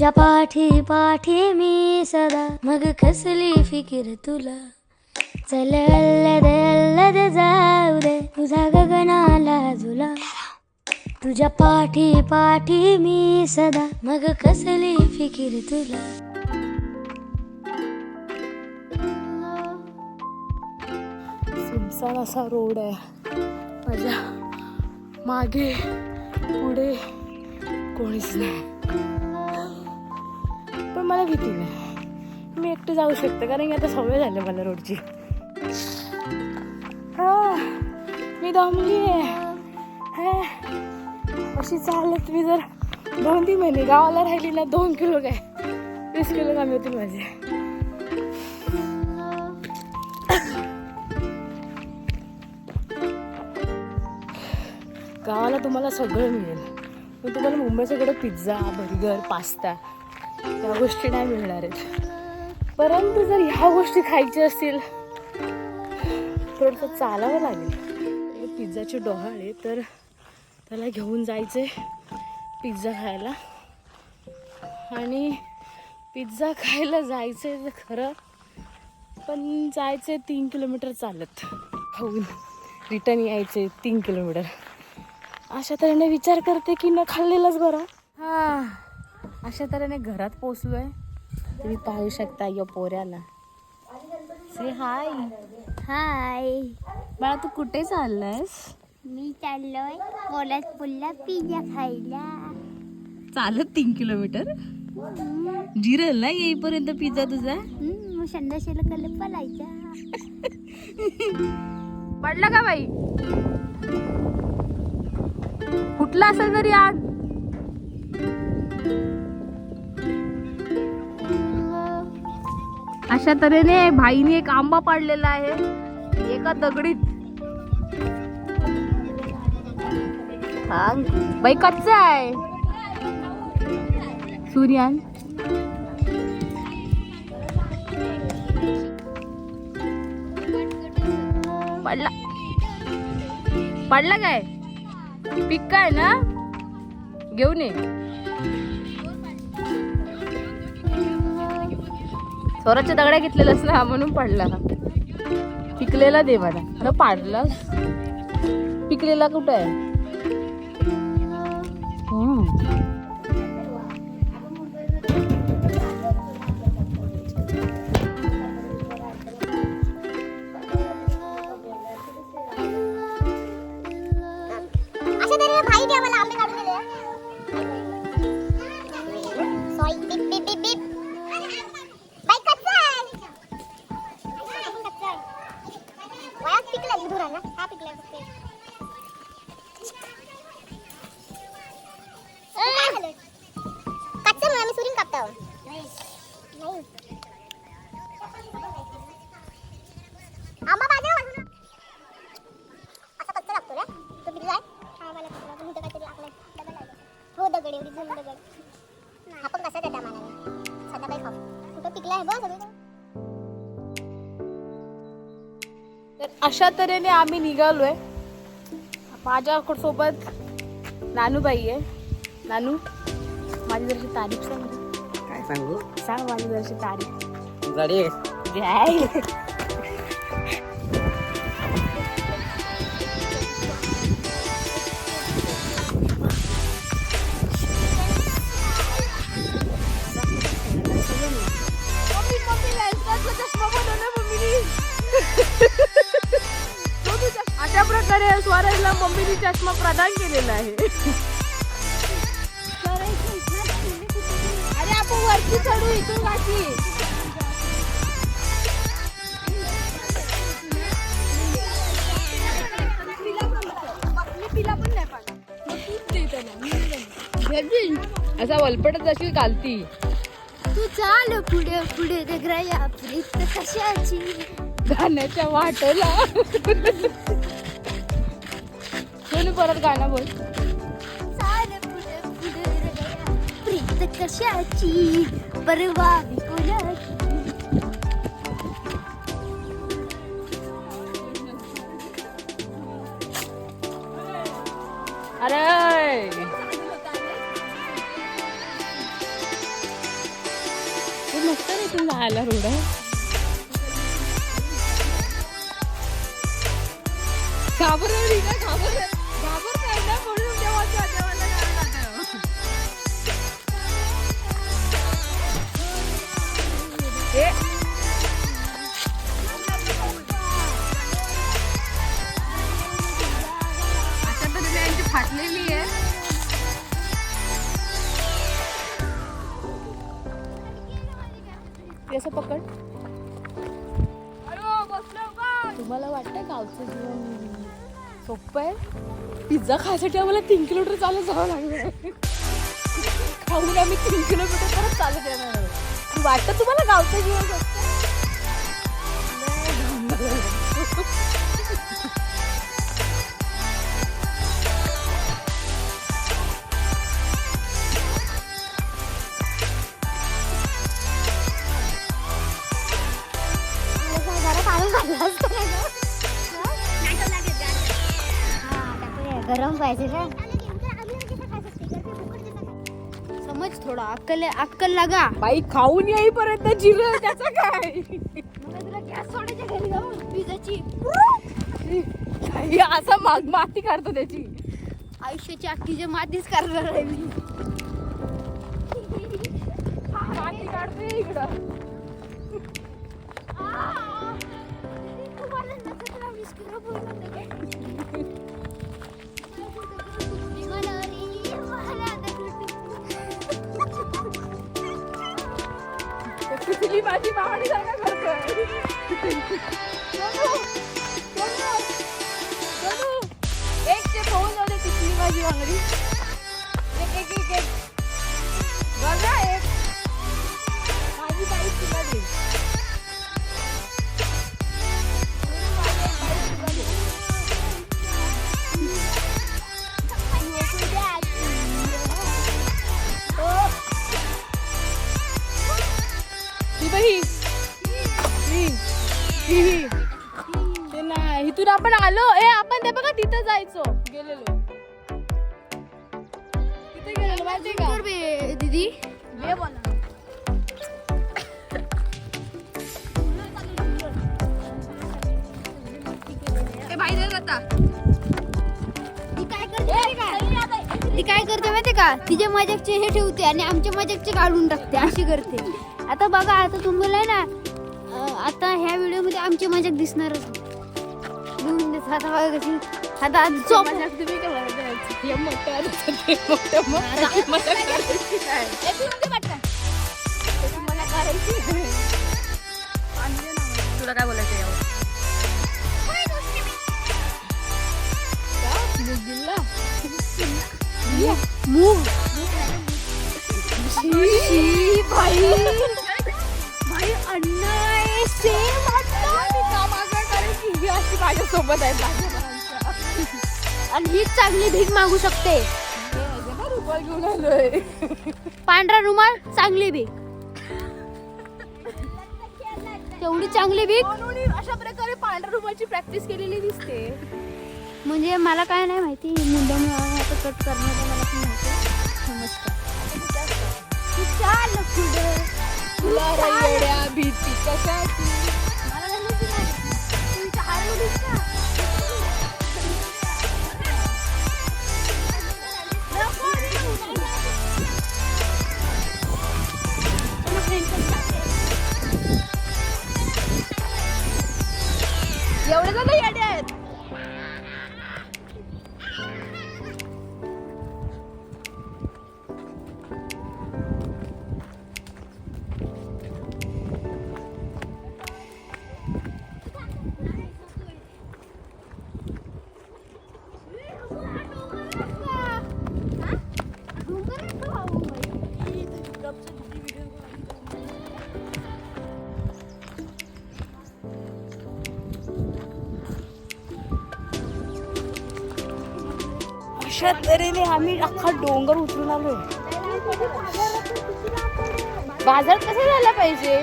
तुझ्या पाठी पाठी मी सदा. मग कसली फिकीर तुला. चल अल्लद अल्लद जाऊ दे. तुझा गगनाला झुला. तुझ्या पाठी पाठी मी सदा. मग कसली फिकीर तुला. सुमसान असा रोड आहे. माझ्या मागे पुढे कोणीच नाही. मला भीती नाही मी एकटी जाऊ शकते कारण की आता सवय झाली मला रोडची. हा मी दमली आहे. अशी चालत मी जर दोन तीन महिने गावाला राहिली ना दोन किलो काय? वीस किलो कमी होतील माझे. गावाला तुम्हाला सगळं मिळेल. पण तुम्हाला सगळं पिझ्झा बर्गर पास्ता ह्या गोष्टी नाही मिळणार आहेत. परंतु जर ह्या गोष्टी खायच्या असतील थोडंसं चालावं लागेल. पिझ्झाचे डोहाळे तर त्याला घेऊन जायचे पिझ्झा खायला. आणि पिझ्झा खायला जायचे तर खरं पण जायचे तीन किलोमीटर चालत. खाऊन रिटर्न यायचे तीन किलोमीटर. अशा तऱ्हेने विचार करते की न खाल्लेलंच बरं. हां. अशा तऱ्हेने घरात पोचलो आहे तुम्ही पाहू शकता या पोऱ्याला. से हाय हाय बाळा तू कुठे चाललायस? मी चाललोय कोल्हापूरला पिझ्झा खायला. चालत तीन किलोमीटर? जिरल ना येईपर्यंत पिझ्झा तुझा? मग संध्याशीला कल पलायचा. पडला का बाई? कुठला असेल तरी आग अशा तऱ्हेने भाईने एक आंबा पाडलेला आहे. एका दगडीत. बाई कच्चा आहे. सूर्यान. पडला. पडला काय? पिक्का आहे ना? घेऊन ये. स्वराच्या दगड्या घेतलेलास ना म्हणून पडला पिकलेला दे मला अरे पाडला पिकलेला कुठं आहे? दगड एवढी जुनी दगड पण कसा देता मला खाऊ कुठं पिकला आहे बघ सगळं तर अशा तऱ्हेने आम्ही निघालोय. माझ्या सोबत नानूबाई आहे. नानू माझी जरशी तारीफ सांग. काय सांगू? सांग माझी जरशी तारीफ. गाडी आहे. अरे आपण वरती चढू इथून काठी असा वलपटच अशी घालती तू चाल पुढे पुढे दगराया प्रीत कशाची? गाण्याच्या वाटला. सोनू परत गाणं बोल. प्रीत कशाची? परवा कोणाची? अरे! आला रोड आहे घाबरवली ना घाबर फाटलेली आहे कसं पकड तुम्हाला वाटतं गावचं जीवन सोपं आहे? पिझ्झा खायसाठी आम्हाला तीन किलोमीटर चालत जावं लागलं खाऊन आम्ही तीन किलोमीटर परत चालत येणार वाटतं तुम्हाला गावचं जीवन पाहिजे का? समज थोडा अक्कल अक्कल लागा. बाई खाऊन येईपर्यंत जिरं त्याचं काय? मला तुला गॅस सोडायच्या घरी जाऊन असं माग माती काढतो त्याची. आयुष्याची अख्खीची मातीच करणार आहे मी. माती काढतोय इकडं. Ekte Polonya'daki klima güvenleri. जायचो गेलेलो. तिथे गेलेलो माहिती का? दीदी? ये बोला. ती काय करते माहिती का? तिचे मजाकचे हे ठेवते आणि आमच्या मजाकचे काढून टाकते अशी करते. आता बघा आता तुम्हाला ना अं, आता ह्या व्हिडिओमध्ये आमची मजाक दिसणारच देत. आता बघा कशी आता करायची काय? तुला काय बोलायचं यावर? मूग. भाई. अण्णा आहे सेम मी का मागं करायची? अशी माझ्यासोबत आहे माझ्या आणि हीच चांगली भीक मागू शकते. रुपये घेऊन आलोय पांढरा रुमाल चांगली भीक. तेवढी चांगली भीक. अशा प्रकारे पांढऱ्या रुपयाची प्रॅक्टिस केलेली दिसते. म्हणजे मला काय नाही माहिती मुद्दाम कट करण्याचं मला पण माहिती समजतं तू चाल पुढं. तू तुला रे चाल. येड्या भीती अशा तऱ्हेने आम्ही अख्खा डोंगर उतरून आलोय. बाजार कसा झाला पाहिजे?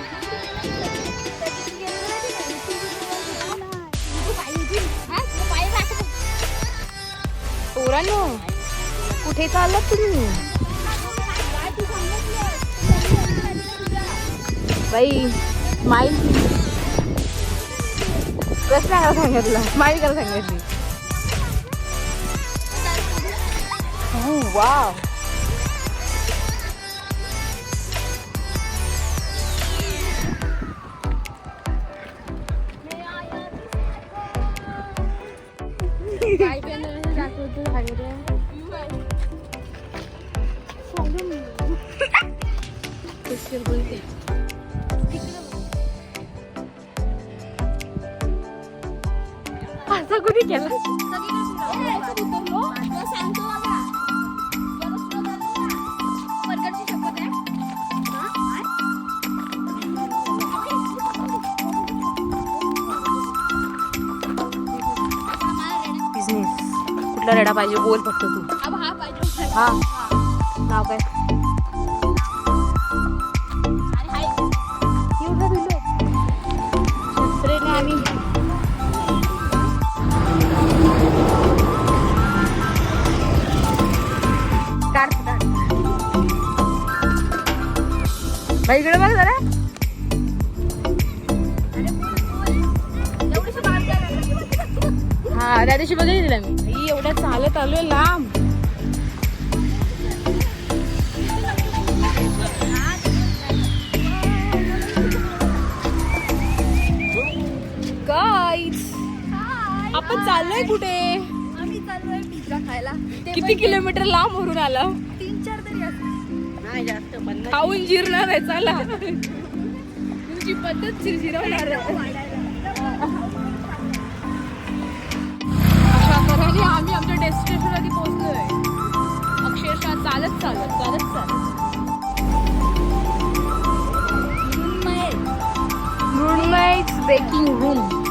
पोरांनो कुठे चाललात तुम्ही? बाई माईल. प्रश्न करायला सांगितलं. माईल करायला सांगितली? 오, 와우. 라이브는 자꾸 들어가거든. 성금. 글씨를 보이지. 아, 사구리 갤라. 사구리 갤라. 예, 사구리 갤라. कुठला रेडा पाहिजे बोल फक्त तू. हा. नाव काय? एवढं इकडे बघ जरा. हा त्या दिवशी बघितलं मी. एवढ्या चालत आलोय लांब. आपण चाललोय कुठे? आम्ही चाललोय पिझ्झा खायला. किती किलोमीटर लांब वरून आला? तीन चार तरी नाही जास्त पण खाऊन जिरणार आहे चला. तुमची पद्धत चिरजिरवणार आहे. अशा आम्ही आमच्या डेस्टिनेशनमध्ये पोहोचलोय. अक्षरशः चालत चालत चालत चालत. Breaking room